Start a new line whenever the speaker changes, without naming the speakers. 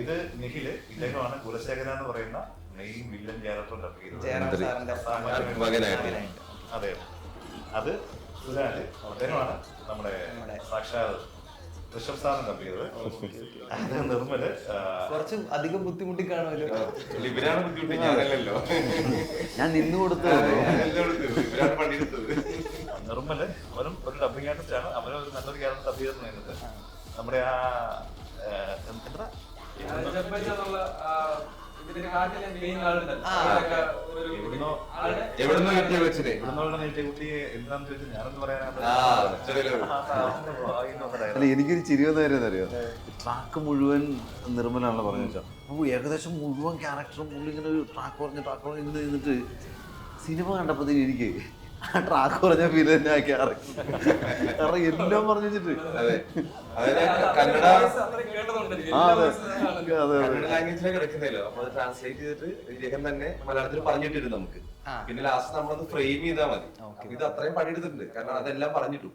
ഇത് നിഖിൽ ഇദ്ദേഹമാണ് കുലശേഖര എന്ന് പറയുന്ന മെയിൻ വില്ലൻ ക്യാരക്ടർ ഡബ് ചെയ്തത്
ജയറാം സാറിന്റെ
അതെ. അത് സുരാജ് അദ്ദേഹമാണ് നമ്മുടെ സാക്ഷാത് ഋഷഭ് സാറിന് ഡബ് ചെയ്തത്. അത് നിർമ്മൽ
കുറച്ച് അധികം ബുദ്ധിമുട്ടി കാണുമല്ലോ
ഇവരാണ് ബുദ്ധിമുട്ടി ഞാനല്ലല്ലോ.
ഞാൻ നിന്ന് കൊടുത്തു
ഞാനല്ലേ. ഇവരാണ് പണിയെടുത്തത്.
നിർമ്മൽ അവനും ഒരു ഡബിങ് ആർട്ടിസ്റ്റ് ആണ്. അവനും ഒരു നല്ലൊരു ക്യാരക്ടർ ഡബ് ചെയ്തിട്ടുണ്ട്. നമ്മുടെ ആ എന്താ? എവിടുന്നോ
കിട്ടിയ
dialogue.
അല്ല എനിക്കൊരു ചിരി വന്നായിരുന്നു കാര്യം അറിയോ? ട്രാക്ക് മുഴുവൻ നിർമ്മലാണല്ലോ പറഞ്ഞു വെച്ചാൽ അപ്പോൾ ഏകദേശം മുഴുവൻ ക്യാരക്ടറും പുള്ളി ഇങ്ങനെ ഒരു ട്രാക്ക് പറഞ്ഞ് ട്രാക്ക് പറഞ്ഞ് ഇങ്ങനെ നിന്നിട്ട് സിനിമ കണ്ടപ്പോഴത്തേക്ക് എനിക്ക് ആ ട്രാക്ക് പറഞ്ഞ ഫീൽ തന്നെ ആക്കി കാരണം എല്ലാം പറഞ്ഞു വെച്ചിട്ട്.
ട്രാൻസ്ലേറ്റ് ചെയ്തിട്ട് ഇദ്ദേഹം തന്നെ മലയാളത്തിൽ പറഞ്ഞിട്ടിരുന്നു നമുക്ക്. പിന്നെ ലാസ്റ്റ് നമ്മളത് ഫ്രെയിം ചെയ്താൽ മതി. ഇത് അത്രയും പണിയെടുത്തിട്ടുണ്ട്. കാരണം അതെല്ലാം പറഞ്ഞിട്ടു.